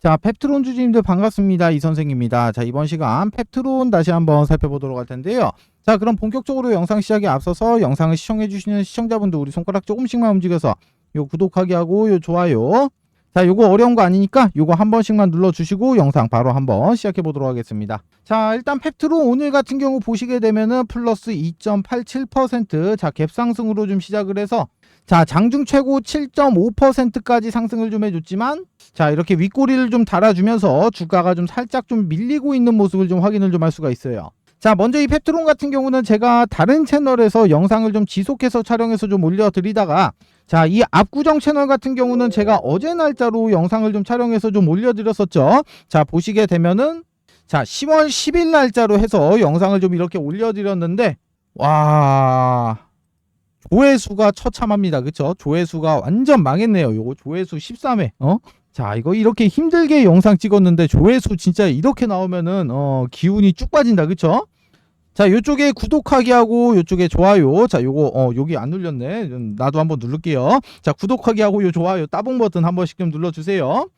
자, 펩트론 주주님들 반갑습니다. 이 선생입니다. 자, 이번 시간 펩트론 다시 한번 살펴보도록 할 텐데요. 자, 그럼 본격적으로 영상 시작에 앞서서 영상을 시청해 주시는 시청자분들 우리 손가락 조금씩만 움직여서 요 구독하기 하고 요 좋아요. 자, 요거 어려운 거 아니니까 요거 한 번씩만 눌러 주시고 영상 바로 한번 시작해 보도록 하겠습니다. 자, 일단 펩트론 오늘 같은 경우 보시게 되면은 플러스 2.87%자, 갭 상승으로 좀 시작을 해서 자, 장중 최고 7.5%까지 상승을 좀 해줬지만 자, 이렇게 윗꼬리를 좀 달아주면서 주가가 좀 살짝 좀 밀리고 있는 모습을 좀 확인을 좀 할 수가 있어요. 자, 먼저 이 펩트론 같은 경우는 제가 다른 채널에서 영상을 좀 지속해서 촬영해서 좀 올려드리다가 자, 이 압구정 채널 같은 경우는 제가 어제 날짜로 영상을 좀 촬영해서 좀 올려드렸었죠. 자, 보시게 되면은 자, 10월 10일 날짜로 해서 영상을 좀 이렇게 올려드렸는데 와 조회수가 처참합니다. 그쵸? 조회수가 완전 망했네요. 요거 조회수 13회. 어? 자, 이거 이렇게 힘들게 영상 찍었는데 조회수 진짜 이렇게 나오면은 어, 기운이 쭉 빠진다. 그쵸? 자, 요쪽에 구독하기 하고 요쪽에 좋아요. 자, 요거 어, 여기 안 눌렸네. 음, 나도 한번 누를게요. 자, 구독하기 하고 요 좋아요 따봉 버튼 한 번씩 좀 눌러 주세요.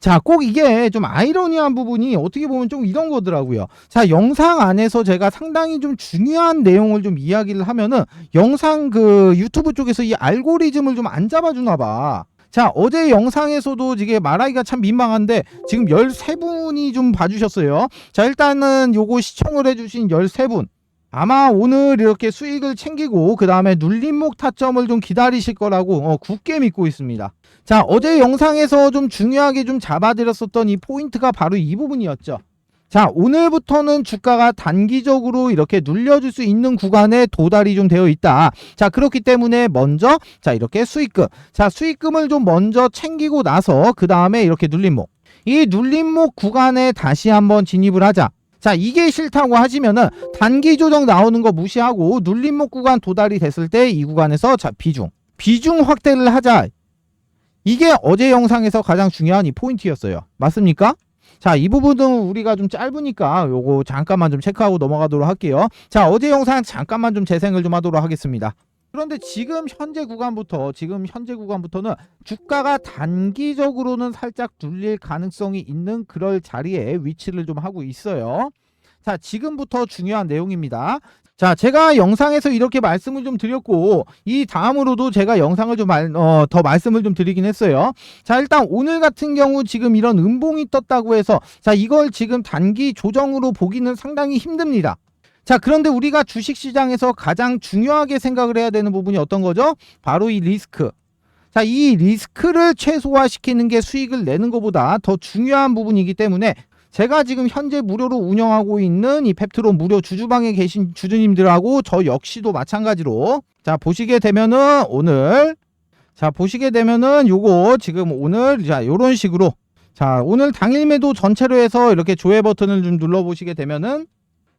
자, 꼭 이게 좀 아이러니한 부분이 어떻게 보면 좀 이런 거더라고요. 자, 영상 안에서 제가 상당히 좀 중요한 내용을 좀 이야기를 하면은 영상 그 유튜브 쪽에서 이 알고리즘을 좀 안 잡아주나 봐. 자, 어제 영상에서도 이게 말하기가 참 민망한데 지금 13분이 좀 봐주셨어요. 자, 일단은 요거 시청을 해주신 13분. 아마 오늘 이렇게 수익을 챙기고 그 다음에 눌림목 타점을 좀 기다리실 거라고 어, 굳게 믿고 있습니다. 자, 어제 영상에서 좀 중요하게 좀 잡아드렸었던 이 포인트가 바로 이 부분이었죠. 자, 오늘부터는 주가가 단기적으로 이렇게 눌려줄 수 있는 구간에 도달이 좀 되어 있다. 자, 그렇기 때문에 먼저, 자, 이렇게 수익금. 자, 수익금을 좀 먼저 챙기고 나서, 그 다음에 이렇게 눌림목. 이 눌림목 구간에 다시 한번 진입을 하자. 자, 이게 싫다고 하시면은 단기 조정 나오는 거 무시하고 눌림목 구간 도달이 됐을 때 이 구간에서 자, 비중. 비중 확대를 하자. 이게 어제 영상에서 가장 중요한 이 포인트였어요. 맞습니까? 자, 이 부분은 우리가 좀 짧으니까 요거 잠깐만 좀 체크하고 넘어가도록 할게요. 자, 어제 영상 잠깐만 좀 재생을 좀 하도록 하겠습니다. 그런데 지금 현재 구간부터 지금 현재 구간부터는 주가가 단기적으로는 살짝 눌릴 가능성이 있는 그럴 자리에 위치를 좀 하고 있어요. 자, 지금부터 중요한 내용입니다. 자, 제가 영상에서 이렇게 말씀을 좀 드렸고, 이 다음으로도 제가 영상을 좀, 말, 어, 더 말씀을 좀 드리긴 했어요. 자, 일단 오늘 같은 경우 지금 이런 음봉이 떴다고 해서, 자, 이걸 지금 단기 조정으로 보기는 상당히 힘듭니다. 자, 그런데 우리가 주식 시장에서 가장 중요하게 생각을 해야 되는 부분이 어떤 거죠? 바로 이 리스크. 자, 이 리스크를 최소화시키는 게 수익을 내는 것보다 더 중요한 부분이기 때문에 제가 지금 현재 무료로 운영하고 있는 이 펩트론 무료 주주방에 계신 주주님들하고 저 역시도 마찬가지로 자 보시게 되면은 오늘 자 보시게 되면은 요거 지금 오늘 자 요런 식으로 자 오늘 당일 매도 전체로 해서 이렇게 조회 버튼을 좀 눌러 보시게 되면은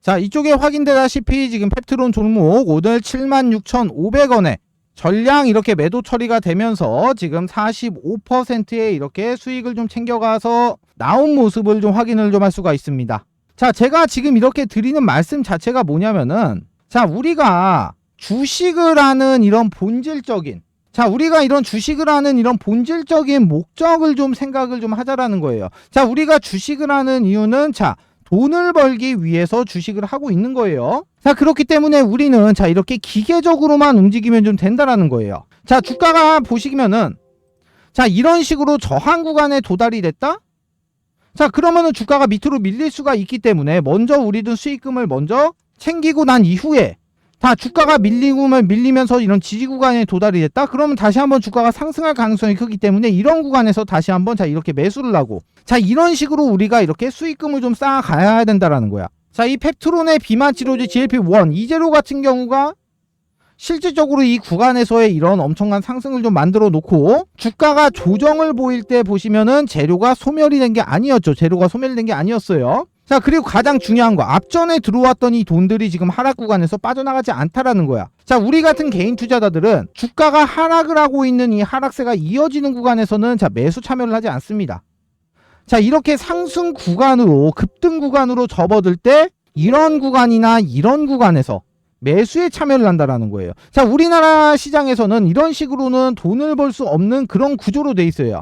자 이쪽에 확인되다시피 지금 펩트론 종목 오늘 76,500원에 전량 이렇게 매도 처리가 되면서 지금 45%의 이렇게 수익을 좀 챙겨가서 나온 모습을 좀 확인을 좀 할 수가 있습니다. 자, 제가 지금 이렇게 드리는 말씀 자체가 뭐냐면은 자, 우리가 주식을 하는 이런 본질적인 자, 우리가 이런 주식을 하는 이런 본질적인 목적을 좀 생각을 좀 하자라는 거예요. 자, 우리가 주식을 하는 이유는 자, 돈을 벌기 위해서 주식을 하고 있는 거예요. 자, 그렇기 때문에 우리는 자, 이렇게 기계적으로만 움직이면 좀 된다라는 거예요. 자, 주가가 보시면은 자, 이런 식으로 저항 구간에 도달이 됐다? 자, 그러면은 주가가 밑으로 밀릴 수가 있기 때문에 먼저 우리는 수익금을 먼저 챙기고 난 이후에 다 주가가 밀리고만 밀리면서 이런 지지 구간에 도달이 됐다? 그러면 다시 한번 주가가 상승할 가능성이 크기 때문에 이런 구간에서 다시 한번 자 이렇게 매수를 하고 자 이런 식으로 우리가 이렇게 수익금을 좀 쌓아가야 된다라는 거야. 자 이 펩트론의 비만 치료제 GLP-1 이제로 같은 경우가 실질적으로 이 구간에서의 이런 엄청난 상승을 좀 만들어 놓고 주가가 조정을 보일 때 보시면은 재료가 소멸이 된 게 아니었죠. 재료가 소멸된 게 아니었어요. 자, 그리고 가장 중요한 거. 앞전에 들어왔던 이 돈들이 지금 하락 구간에서 빠져나가지 않다라는 거야. 자, 우리 같은 개인 투자자들은 주가가 하락을 하고 있는 이 하락세가 이어지는 구간에서는 자, 매수 참여를 하지 않습니다. 자, 이렇게 상승 구간으로, 급등 구간으로 접어들 때 이런 구간이나 이런 구간에서 매수에 참여를 한다라는 거예요. 자, 우리나라 시장에서는 이런 식으로는 돈을 벌 수 없는 그런 구조로 돼 있어요.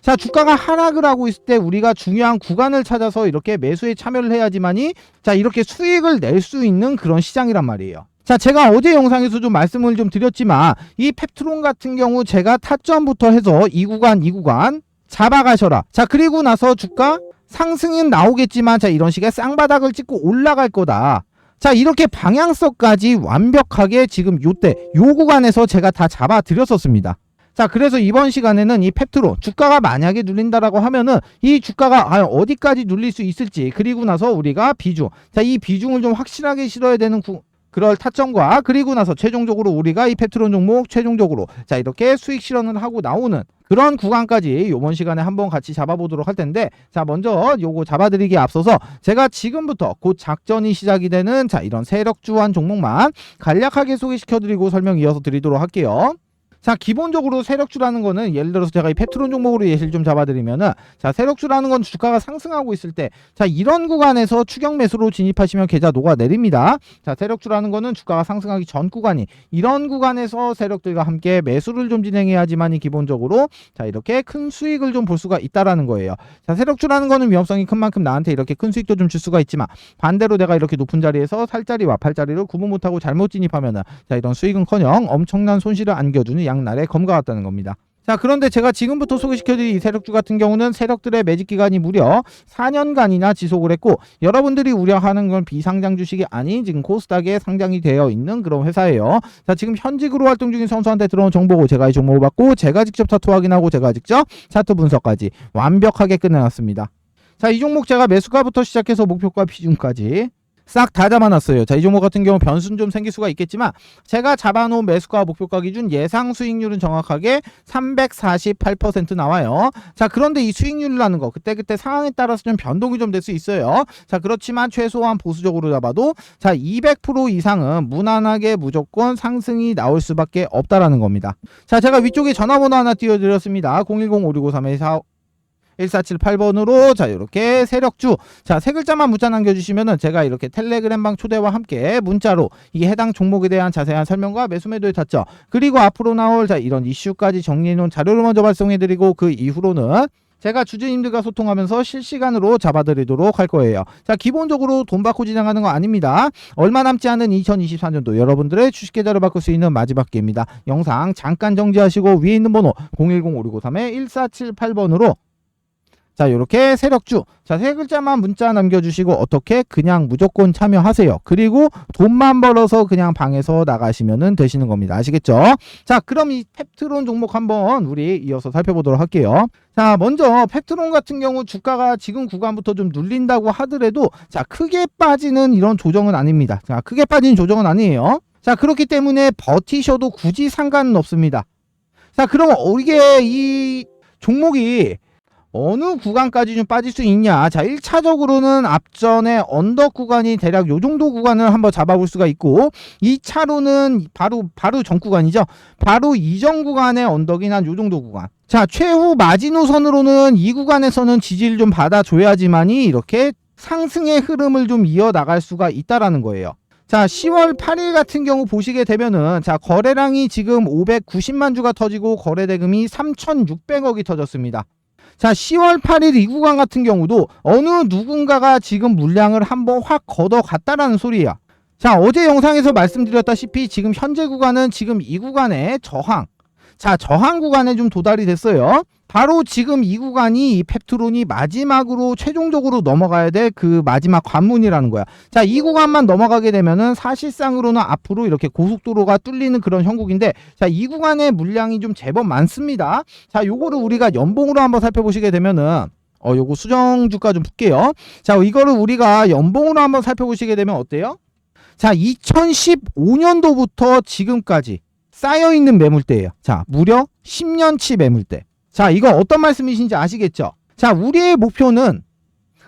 자, 주가가 하락을 하고 있을 때 우리가 중요한 구간을 찾아서 이렇게 매수에 참여를 해야지만이 자, 이렇게 수익을 낼 수 있는 그런 시장이란 말이에요. 자, 제가 어제 영상에서 좀 말씀을 좀 드렸지만 이 펩트론 같은 경우 제가 타점부터 해서 이 구간, 이 구간 잡아가셔라. 자, 그리고 나서 주가 상승은 나오겠지만 자, 이런 식의 쌍바닥을 찍고 올라갈 거다. 자, 이렇게 방향성까지 완벽하게 지금 요때 요 구간에서 제가 다 잡아 드렸었습니다. 자, 그래서 이번 시간에는 이 펩트론 주가가 만약에 눌린다라고 하면은 이 주가가 아, 어디까지 눌릴 수 있을지 그리고 나서 우리가 비중. 자, 이 비중을 좀 확실하게 실어야 되는 구, 그럴 타점과 그리고 나서 최종적으로 우리가 이 페트론 종목 최종적으로 자 이렇게 수익 실현을 하고 나오는 그런 구간까지 요번 시간에 한번 같이 잡아보도록 할 텐데 자 먼저 요거 잡아드리기에 앞서서 제가 지금부터 곧 작전이 시작이 되는 자 이런 세력주한 종목만 간략하게 소개시켜드리고 설명 이어서 드리도록 할게요. 자 기본적으로 세력주라는 거는 예를 들어서 제가 이 페트론 종목으로 예시를 좀 잡아드리면은 자 세력주라는 건 주가가 상승하고 있을 때 자 이런 구간에서 추격 매수로 진입하시면 계좌 녹아 내립니다. 자 세력주라는 거는 주가가 상승하기 전 구간이 이런 구간에서 세력들과 함께 매수를 좀 진행해야지만이 기본적으로 자 이렇게 큰 수익을 좀 볼 수가 있다라는 거예요. 자 세력주라는 거는 위험성이 큰 만큼 나한테 이렇게 큰 수익도 좀 줄 수가 있지만 반대로 내가 이렇게 높은 자리에서 살자리와 팔자리를 구분 못하고 잘못 진입하면은 자 이런 수익은커녕 엄청난 손실을 안겨주는 양 날의 검과 같다는 겁니다. 자 그런데 제가 지금부터 소개시켜드릴 이 세력주 같은 경우는 세력들의 매직 기간이 무려 4년간이나 지속을 했고 여러분들이 우려하는 건 비상장 주식이 아닌 지금 코스닥에 상장이 되어 있는 그런 회사예요. 자 지금 현직으로 활동 중인 선수한테 들어온 정보고 제가 이 정보를 받고 제가 직접 차트 확인하고 제가 직접 차트 분석까지 완벽하게 끝내놨습니다. 자 이 종목 제가 매수가부터 시작해서 목표가 비중까지 싹 다 잡아놨어요. 자, 이 종목 같은 경우 변수는 좀 생길 수가 있겠지만 제가 잡아놓은 매수가 목표가 기준 예상 수익률은 정확하게 348% 나와요. 자, 그런데 이 수익률이라는 거 그때그때 상황에 따라서 좀 변동이 좀 될 수 있어요. 자, 그렇지만 최소한 보수적으로 잡아도 자, 200% 이상은 무난하게 무조건 상승이 나올 수밖에 없다라는 겁니다. 자, 제가 위쪽에 전화번호 하나 띄워드렸습니다. 010-5653-4 1478번으로 자 이렇게 세력주 자 세 글자만 문자 남겨주시면은 제가 이렇게 텔레그램방 초대와 함께 문자로 이 해당 종목에 대한 자세한 설명과 매수 매도의 타점 그리고 앞으로 나올 자 이런 이슈까지 정리해놓은 자료를 먼저 발송해드리고 그 이후로는 제가 주주님들과 소통하면서 실시간으로 잡아드리도록 할 거예요. 자, 기본적으로 돈 받고 진행하는 거 아닙니다. 얼마 남지 않은 2024년도 여러분들의 주식 계좌를 바꿀 수 있는 마지막 기회입니다. 영상 잠깐 정지하시고 위에 있는 번호 010-5653-1478번으로 자, 이렇게 세력주. 자, 세 글자만 문자 남겨주시고 어떻게 그냥 무조건 참여하세요. 그리고 돈만 벌어서 그냥 방에서 나가시면 되시는 겁니다. 아시겠죠? 자, 그럼 이 펩트론 종목 한번 우리 이어서 살펴보도록 할게요. 자, 먼저 펩트론 같은 경우 주가가 지금 구간부터 좀 눌린다고 하더라도 자, 크게 빠지는 이런 조정은 아닙니다. 자, 크게 빠지는 조정은 아니에요. 자, 그렇기 때문에 버티셔도 굳이 상관은 없습니다. 자, 그럼 이게 이 종목이 어느 구간까지 좀 빠질 수 있냐. 자, 1차적으로는 앞전에 언덕 구간이 대략 요 정도 구간을 한번 잡아볼 수가 있고 2차로는 바로 바로 전 구간이죠. 바로 이전 구간의 언덕이 난 요 정도 구간. 자, 최후 마지노선으로는 이 구간에서는 지지를 좀 받아줘야지만이 이렇게 상승의 흐름을 좀 이어나갈 수가 있다라는 거예요. 자, 10월 8일 같은 경우 보시게 되면은 자, 거래량이 지금 590만 주가 터지고 거래 대금이 3,600억이 터졌습니다. 자, 10월 8일 이 구간 같은 경우도 어느 누군가가 지금 물량을 한번 확 걷어갔다라는 소리야. 자, 어제 영상에서 말씀드렸다시피 지금 현재 구간은 지금 이 구간의 저항. 자, 저항 구간에 좀 도달이 됐어요. 바로 지금 이 구간이 이 펩트론이 마지막으로 최종적으로 넘어가야 될 그 마지막 관문이라는 거야. 자, 이 구간만 넘어가게 되면은 사실상으로는 앞으로 이렇게 고속도로가 뚫리는 그런 형국인데 자, 이 구간의 물량이 좀 제법 많습니다. 자, 요거를 우리가 연봉으로 한번 살펴보시게 되면은 어, 요거 수정 주가 좀 볼게요. 자, 이거를 우리가 연봉으로 한번 살펴보시게 되면 어때요? 자, 2015년도부터 지금까지 쌓여 있는 매물대예요. 자, 무려 10년치 매물대. 자, 이거 어떤 말씀이신지 아시겠죠? 자, 우리의 목표는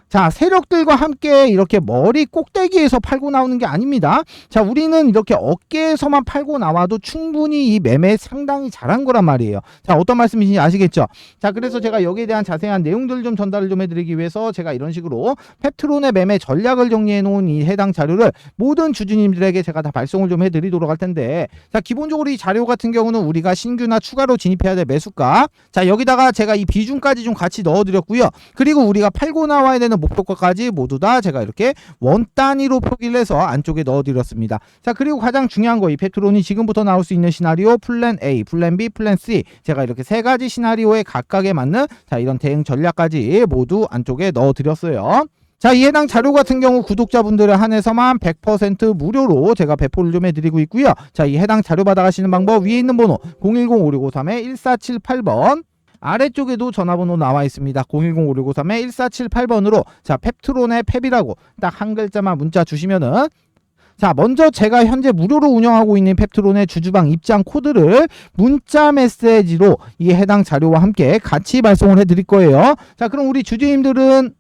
자, 세력들과 함께 이렇게 머리 꼭대기에서 팔고 나오는 게 아닙니다. 자, 우리는 이렇게 어깨에서만 팔고 나와도 충분히 이 매매 상당히 잘한 거란 말이에요. 자, 어떤 말씀이신지 아시겠죠? 자, 그래서 제가 여기에 대한 자세한 내용들 좀 전달을 좀 해드리기 위해서 제가 이런 식으로 펩트론의 매매 전략을 정리해 놓은 이 해당 자료를 모든 주주님들에게 제가 다 발송을 좀 해드리도록 할 텐데, 자, 기본적으로 이 자료 같은 경우는 우리가 신규나 추가로 진입해야 될 매수가, 자, 여기다가 제가 이 비중까지 좀 같이 넣어드렸고요. 그리고 우리가 팔고 나와야 되는 목표가까지 모두 다 제가 이렇게 원 단위로 표기를 해서 안쪽에 넣어드렸습니다. 자 그리고 가장 중요한 거 이 페트론이 지금부터 나올 수 있는 시나리오 플랜 A, 플랜 B, 플랜 C 제가 이렇게 세 가지 시나리오에 각각에 맞는 자 이런 대응 전략까지 모두 안쪽에 넣어드렸어요. 자, 이 해당 자료 같은 경우 구독자분들을 한해서만 100% 무료로 제가 배포를 좀 해드리고 있고요. 자, 이 해당 자료 받아가시는 방법 위에 있는 번호 010-5653-1478번 아래쪽에도 전화번호 나와 있습니다. 010-5653-1478번으로 자 펩트론의 펩이라고 딱 한 글자만 문자 주시면은 자 먼저 제가 현재 무료로 운영하고 있는 펩트론의 주주방 입장 코드를 문자 메시지로 이 해당 자료와 함께 같이 발송을 해드릴 거예요. 자 그럼 우리 주주님들은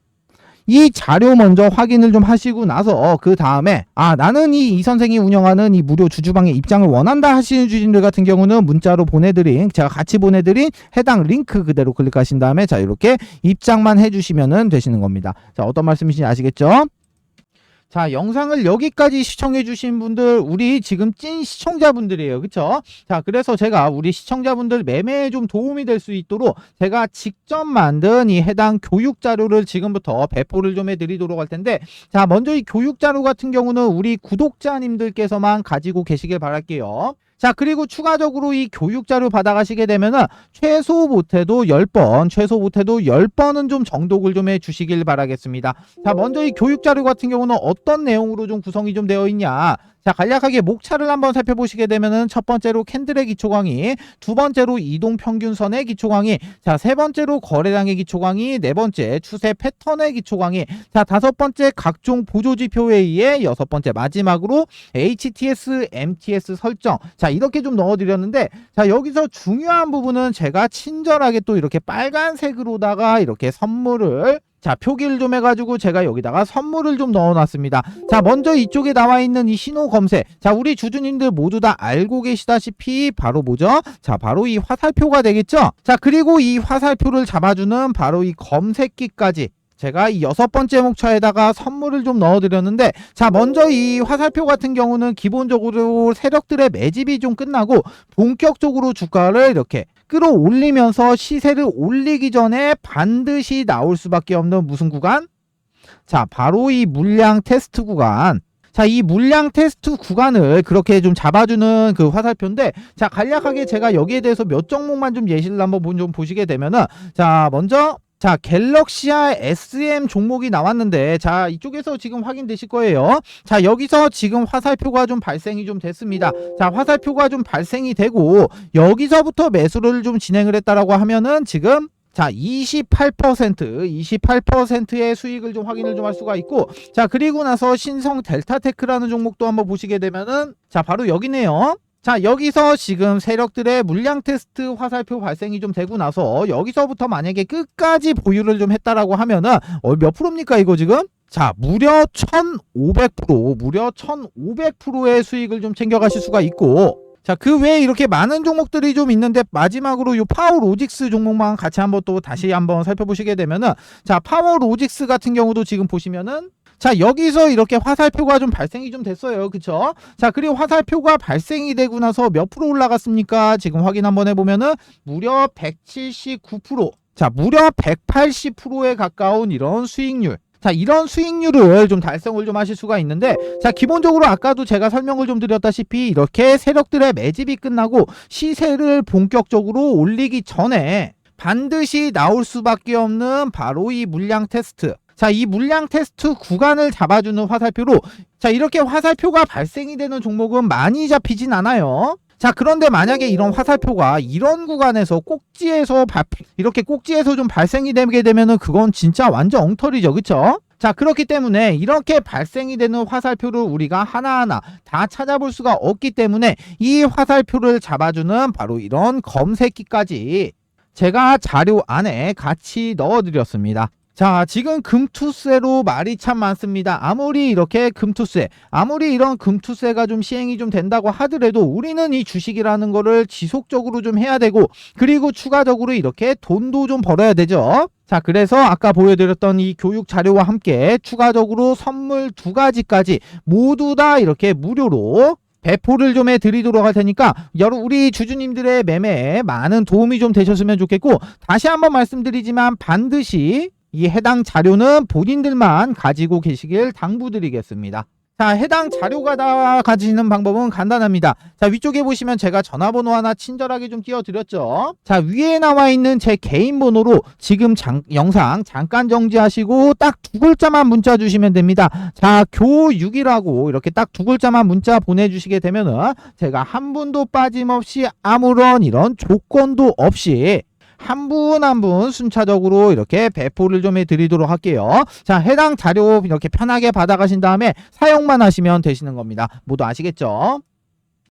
이 자료 먼저 확인을 좀 하시고 나서 그 다음에 아 나는 이 이 선생이 운영하는 이 무료 주주방에 입장을 원한다 하시는 주주님들 같은 경우는 문자로 보내드린 제가 같이 보내드린 해당 링크 그대로 클릭하신 다음에 자 이렇게 입장만 해주시면 되시는 겁니다. 자 어떤 말씀이신지 아시겠죠? 자 영상을 여기까지 시청해 주신 분들 우리 지금 찐 시청자분들이에요. 그쵸? 자 그래서 제가 우리 시청자분들 매매에 좀 도움이 될 수 있도록 제가 직접 만든 이 해당 교육 자료를 지금부터 배포를 좀 해드리도록 할 텐데 자 먼저 이 교육 자료 같은 경우는 우리 구독자님들께서만 가지고 계시길 바랄게요 자 그리고 추가적으로 이 교육 자료 받아가시게 되면은 최소 못해도 10번 최소 못해도 10번은 좀 정독을 좀 해 주시길 바라겠습니다. 자 먼저 이 교육 자료 같은 경우는 어떤 내용으로 좀 구성이 좀 되어 있냐 자 간략하게 목차를 한번 살펴보시게 되면은 첫 번째로 캔들의 기초 강의 두 번째로 이동 평균선의 기초 강의 자 세 번째로 거래량의 기초 강의 네 번째 추세 패턴의 기초 강의 자 다섯 번째 각종 보조 지표 회의의 여섯 번째 마지막으로 HTS, MTS 설정. 자 이렇게 좀 넣어 드렸는데 자 여기서 중요한 부분은 제가 친절하게 또 이렇게 빨간색으로다가 이렇게 선물을 자 표기를 좀 해가지고 제가 여기다가 선물을 좀 넣어놨습니다. 자 먼저 이쪽에 나와 있는 이 신호 검색. 자 우리 주주님들 모두 다 알고 계시다시피 바로 뭐죠? 자 바로 이 화살표가 되겠죠? 자 그리고 이 화살표를 잡아주는 바로 이 검색기까지 제가 이 여섯 번째 목차에다가 선물을 좀 넣어드렸는데 자 먼저 이 화살표 같은 경우는 기본적으로 세력들의 매집이 좀 끝나고 본격적으로 주가를 이렇게 끌어올리면서 시세를 올리기 전에 반드시 나올 수밖에 없는 무슨 구간? 자 바로 이 물량 테스트 구간 자, 이 물량 테스트 구간을 그렇게 좀 잡아주는 그 화살표인데, 자, 간략하게 제가 여기에 대해서 몇 종목만 좀 예시를 한번 본- 좀 보시게 되면은, 자, 먼저, 자, 갤럭시아 SM 종목이 나왔는데, 자, 이쪽에서 지금 확인되실 거예요. 자, 여기서 지금 화살표가 좀 발생이 좀 됐습니다. 자, 화살표가 좀 발생이 되고, 여기서부터 매수를 좀 진행을 했다라고 하면은, 지금, 자, 28%, 28%의 수익을 좀 확인을 좀 할 수가 있고, 자, 그리고 나서 신성 델타테크라는 종목도 한번 보시게 되면은, 자, 바로 여기네요. 자, 여기서 지금 세력들의 물량 테스트 화살표 발생이 좀 되고 나서 여기서부터 만약에 끝까지 보유를 좀 했다라고 하면은, 어, 몇 프로입니까, 이거 지금? 자, 무려 1,500%, 무려 1,500%의 수익을 좀 챙겨가실 수가 있고, 자, 그 외에 이렇게 많은 종목들이 좀 있는데 마지막으로 요 파워 로직스 종목만 같이 한번 또 다시 한번 살펴보시게 되면은 자, 파워 로직스 같은 경우도 지금 보시면은 자, 여기서 이렇게 화살표가 좀 발생이 좀 됐어요. 그쵸? 자, 그리고 화살표가 발생이 되고 나서 몇 프로 올라갔습니까? 지금 확인 한번 해보면은 무려 179%. 자, 무려 180%에 가까운 이런 수익률. 자, 이런 수익률을 좀 달성을 좀 하실 수가 있는데, 자, 기본적으로 아까도 제가 설명을 좀 드렸다시피 이렇게 세력들의 매집이 끝나고 시세를 본격적으로 올리기 전에 반드시 나올 수밖에 없는 바로 이 물량 테스트. 자, 이 물량 테스트 구간을 잡아주는 화살표로, 자, 이렇게 화살표가 발생이 되는 종목은 많이 잡히진 않아요. 자, 그런데 만약에 이런 화살표가 이런 구간에서 꼭지에서 바- 이렇게 꼭지에서 좀 발생이 되게 되면은 그건 진짜 완전 엉터리죠. 그쵸? 자, 그렇기 때문에 이렇게 발생이 되는 화살표를 우리가 하나하나 다 찾아볼 수가 없기 때문에 이 화살표를 잡아주는 바로 이런 검색기까지 제가 자료 안에 같이 넣어드렸습니다. 자, 지금 금투세로 말이 참 많습니다. 아무리 이렇게 금투세, 아무리 이런 금투세가 좀 시행이 좀 된다고 하더라도 우리는 이 주식이라는 거를 지속적으로 좀 해야 되고, 그리고 추가적으로 이렇게 돈도 좀 벌어야 되죠. 자, 그래서 아까 보여드렸던 이 교육 자료와 함께 추가적으로 선물 두 가지까지 모두 다 이렇게 무료로 배포를 좀 해드리도록 할 테니까 여러 우리 주주님들의 매매에 많은 도움이 좀 되셨으면 좋겠고 다시 한번 말씀드리지만 반드시 이 해당 자료는 본인들만 가지고 계시길 당부드리겠습니다. 자, 해당 자료가 다 가지는 방법은 간단합니다. 자, 위쪽에 보시면 제가 전화번호 하나 친절하게 좀 띄워드렸죠. 자, 위에 나와 있는 제 개인 번호로 지금 장- 영상 잠깐 정지하시고 딱 두 글자만 문자 주시면 됩니다. 자, 교육이라고 이렇게 딱 두 글자만 문자 보내주시게 되면은 제가 한 분도 빠짐없이 아무런 이런 조건도 없이 한 분 한 분 순차적으로 이렇게 배포를 좀 해드리도록 할게요. 자, 해당 자료 이렇게 편하게 받아가신 다음에 사용만 하시면 되시는 겁니다. 모두 아시겠죠?